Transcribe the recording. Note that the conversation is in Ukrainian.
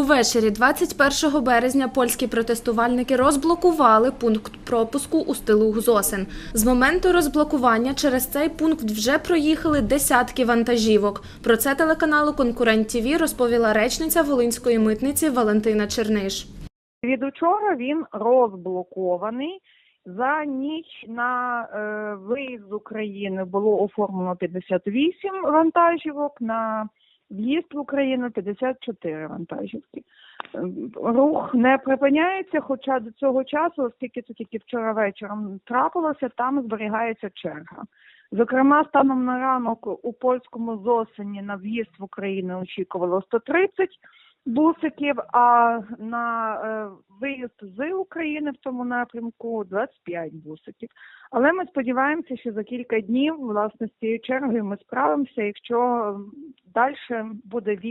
Увечері 21 березня польські протестувальники розблокували пункт пропуску у стилу Зосин. З моменту розблокування через цей пункт вже проїхали десятки вантажівок. Про це телеканалу Конкурент ТІВІ розповіла речниця Волинської митниці Валентина Черниш. Від учора він розблокований. За ніч на е, виїзд з України було оформлено 58 вантажівок, на в'їзд в Україну 54 вантажівки. Е, Рух не припиняється, хоча до цього часу, оскільки це тільки вчора вечором трапилося, там зберігається черга. Зокрема, станом на ранок у польському зосені на в'їзд в Україну очікувало 130 бусиків, а на е, виїзд з України в тому напрямку 25 бусиків. Але ми сподіваємося, що за кілька днів власне з цією чергою ми справимося, якщо далі буде вік.